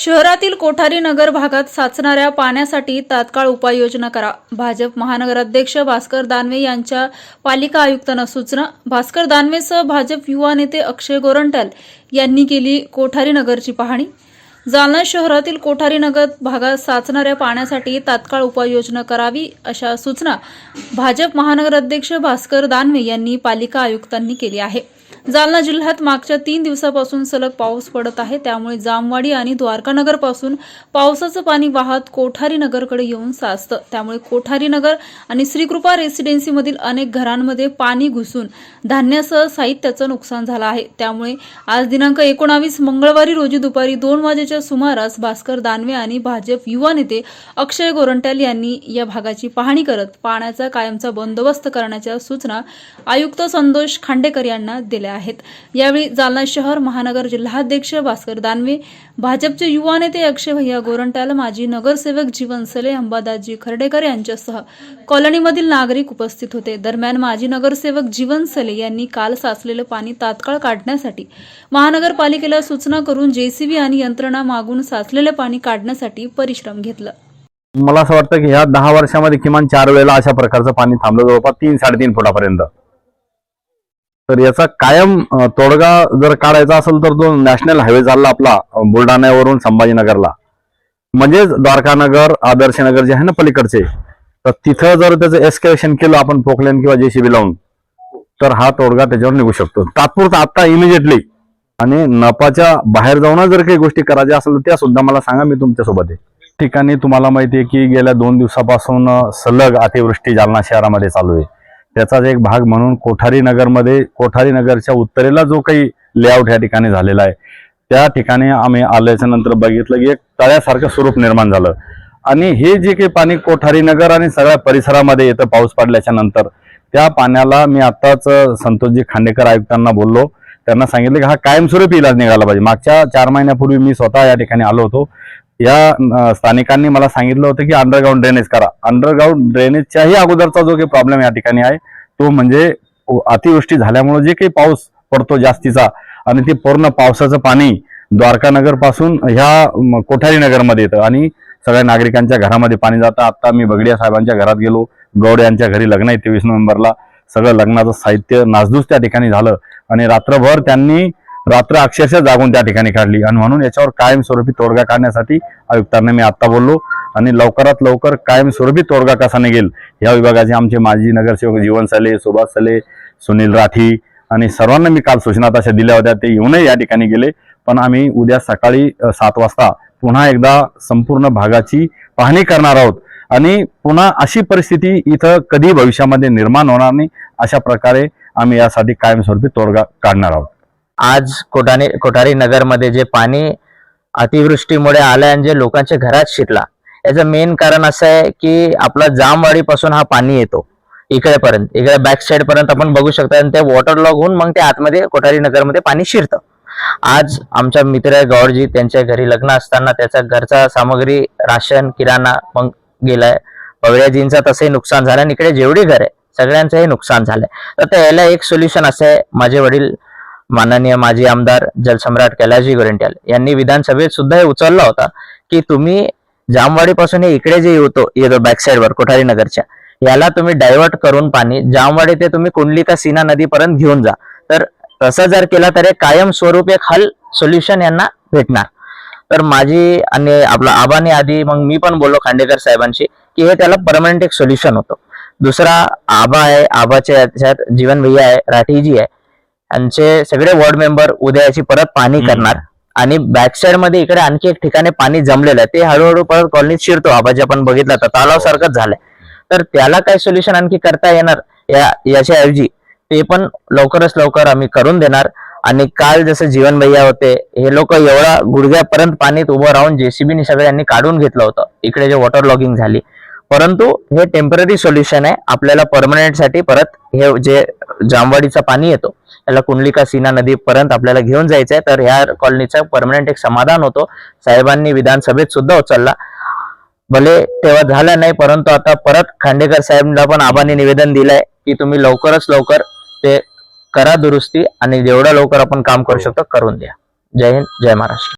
शहरातील कोठारी नगर भागात साचणाऱ्या पाण्यासाठी तात्काळ उपाययोजना करा. भाजप महानगराध्यक्ष भास्कर दानवे यांच्या पालिका आयुक्तांना सूचना. भास्कर दानवेसह भाजप युवा नेते अक्षय गोरंटल यांनी केली कोठारी नगरची पाहणी. जालना शहरातील कोठारी नगर भागात साचणाऱ्या पाण्यासाठी तात्काळ उपाययोजना करावी अशा सूचना भाजप महानगराध्यक्ष भास्कर दानवे यांनी पालिका आयुक्तांनी केली आहे. जालना जिल्ह्यात मागच्या तीन दिवसापासून सलग पाऊस पडत आहे. त्यामुळे जामवाडी आणि द्वारकानगरपासून पावसाचं पाणी वाहत कोठारी नगरकडे येऊन साचतं. त्यामुळे कोठारी नगर आणि श्रीकृपा रेसिडेन्सीमधील अनेक घरांमध्ये पाणी घुसून धान्यासह साहित्याचं नुकसान झालं आहे. त्यामुळे आज दिनांक एकोणावीस मंगळवारी रोजी दुपारी दोन वाजेच्या सुमारास भास्कर दानवे आणि भाजप युवा नेते अक्षय गोरंट्याल यांनी या भागाची पाहणी करत पाण्याचा कायमचा बंदोबस्त करण्याच्या सूचना आयुक्त संतोष खांडेकर यांना दिल्या आहेत. यावेळी जालना शहर महानगर जिल्हाध्यक्ष भास्कर दानवे भाजपचे युवा नेते अक्षय भैया गोरंट्याल माजी नगरसेवक जीवन सले अंबादासजी खर्डेकर यांच्यासह कॉलनीमधील नागरिक उपस्थित होते. दरम्यान माजी नगरसेवक जीवन सले यांनी काल साचलेलं पाणी तात्काळ काढण्यासाठी महानगरपालिकेला सूचना करून जेसीबी आणि यंत्रणा मागून साचलेलं पाणी काढण्यासाठी परिश्रम घेतलं. मला असं वाटतं की ह्या दहा वर्षामध्ये किमान चार वेळेला अशा प्रकारचं पाणी थांबलं जवळपास तीन साडेतीन फुटापर्यंत. तर याचा कायम तोडगा जर काढायचा असेल तर तो नॅशनल हायवे चालला आपला बुलढाण्यावरून संभाजीनगरला. म्हणजेच द्वारकानगर आदर्शनगर जे आहे ना पलीकडचे तर तिथं जर त्याचं एस्केलेशन केलं आपण पोखलेन किंवा जेसीबी लावून तर हा तोडगा त्याच्यावर निघू शकतो. तात्पुरता आता इमिजिएटली आणि नपाच्या बाहेर जाऊन जर काही गोष्टी करायच्या असेल तर त्या सुद्धा मला सांगा मी तुमच्यासोबत आहे. ठिकाणी तुम्हाला माहिती आहे की गेल्या दोन दिवसापासून सलग अतिवृष्टी जालना शहरामध्ये चालू आहे. त्याचाच एक भाग म्हणून कोठारी नगरमध्ये कोठारी नगरच्या उत्तरेला जो काही लेआउट या ठिकाणी झालेला आहे त्या ठिकाणी आम्ही आल्याच्यानंतर बघितलं की एक तळ्यासारखं स्वरूप निर्माण झालं. आणि हे जे काही पाणी कोठारी नगर आणि सगळ्या परिसरामध्ये येतं पाऊस पडल्याच्या नंतर त्या पाण्याला मी आत्ताच संतोषजी खांडेकर आयुक्तांना बोललो. त्यांना सांगितलं की हा कायमस्वरूपी इलाज निघाला पाहिजे. मागच्या चार महिन्यापूर्वी मी स्वतः या ठिकाणी आलो होतो. या स्थानिकांनी मला सांगितलं होतं की अंडरग्राऊंड ड्रेनेज करा. अंडरग्राऊंड ड्रेनेजच्याही अगोदरचा जो काही प्रॉब्लेम या ठिकाणी आहे तो म्हणजे अतिवृष्टी झाल्यामुळे जे काही पाऊस पडतो जास्तीचा आणि ते पूर्ण पावसाचं पाणी द्वारकानगरपासून पासून ह्या कोठारी नगरमध्ये येतं आणि सगळ्या नागरिकांच्या घरामध्ये पाणी जातं. आता मी बगडिया साहेबांच्या घरात गेलो. गौड यांच्या घरी लग्न आहे तेवीस नोव्हेंबरला. सगळं लग्नाचं साहित्य नासधूस त्या ठिकाणी झालं. आणि रात्रभर त्यांनी रात्र अक्षरशः जागून त्या ठिकाणी काढली. आणि म्हणून याच्यावर कायमस्वरूपी तोडगा काढण्यासाठी आयुक्तांना मी आत्ता बोललो. आणि लवकरात लवकर कायमस्वरूपी तोडगा कसा निघेल या विभागाचे आमचे माजी नगरसेवक जीवन सले सुभाष सले सुनील राठी आणि सर्वांना मी काल सूचना तशा दिल्या होत्या ते येऊनही या ठिकाणी गेले. पण आम्ही उद्या सकाळी सात वाजता पुन्हा एकदा संपूर्ण भागाची पाहणी करणार आहोत. आणि पुन्हा अशी परिस्थिती इथं कधी भविष्यामध्ये निर्माण होणार नाही अशा प्रकारे आम्ही यासाठी कायमस्वरूपी तोडगा काढणार आहोत. आज कोठारी कोठारी नगरमध्ये जे पाणी अतिवृष्टीमुळे आलं आणि जे लोकांच्या घरात शिरला याचं मेन कारण असं आहे की आपला जामवाडीपासून हा पाणी येतो इकडेपर्यंत इकडे बॅक साईड पर्यंत आपण बघू शकता आणि ते वॉटर लॉग होऊन मग ते आतमध्ये कोठारी नगरमध्ये पाणी शिरतं. आज आमच्या मित्र आहे गौरजी त्यांच्या घरी लग्न असताना त्याचा घरचा सामग्री राशन किराणा मग गेलाय. पवळ्याजींचा तसंही नुकसान झालं आणि इकडे जेवढी घर आहे सगळ्यांचंही नुकसान झालंय. तर त्याला एक सोल्युशन असं आहे माझे वडील माननीय माजी आमदार जलसम्राट कैलाजी गोरेंट्याल यांनी विधानसभेत सुद्धा हे उचलला होता की तुम्ही जामवाडीपासून इकडे जे येतो येतो बॅक वर कोठारी नगरच्या याला तुम्ही डायव्हर्ट करून पाणी जामवाडी ते तुम्ही कुंडली का सीना नदीपर्यंत घेऊन जा. तर तसं जर केला तर एक कायम स्वरूप एक हल सोल्युशन यांना भेटणार. तर माझी आणि आपला आबाने आधी मग मी पण बोललो खांडेकर साहेबांशी की हे त्याला परमनंट एक सोल्युशन होतं. दुसरा आबा आहे आबाच्या याच्यात जीवन भैया आहे राठीजी आहे. यांचे सगळे वॉर्ड मेंबर उद्या याची परत पाणी. करणार. आणि बॅक साइडमध्ये इकडे आणखी एक ठिकाणी पाणी जमलेलं आहे. ते हळूहळू परत कॉलनीत शिरतो. आबाजी आपण बघितलं तर तलाव सारखंच झालंय. तर त्याला काय सोल्युशन आणखी करता येणार? या याच्या ऐवजी ते पण लवकरच लवकर आम्ही करून देणार. आणि काल जसं जीवन भैया होते हे लोक एवढा गुडघ्यापर्यंत पाणीत उभं राहून जेसीबीनी सगळ्यांनी काढून घेतलं होतं. इकडे जे वॉटर लॉगिंग झाली परंतु हे टेंपररी सोल्युशन आहे. आपल्याला परमनंटसाठी परत हे जे जामवाडीचं पाणी येतो याला कुंडलिका सीना नदीपर्यंत आपल्याला घेऊन जायचं आहे तर ह्या कॉलनीचं परमनंट एक समाधान होतो. साहेबांनी विधानसभेत सुद्धा उचलला. भले तेव्हा झालं नाही परंतु आता परत खांडेकर साहेबांना पण आबांनी निवेदन दिलंय की तुम्ही लवकरच लवकर ते करा दुरुस्ती आणि जेवढं लवकर आपण काम करू शकतो करून द्या. जय हिंद जय महाराष्ट्र.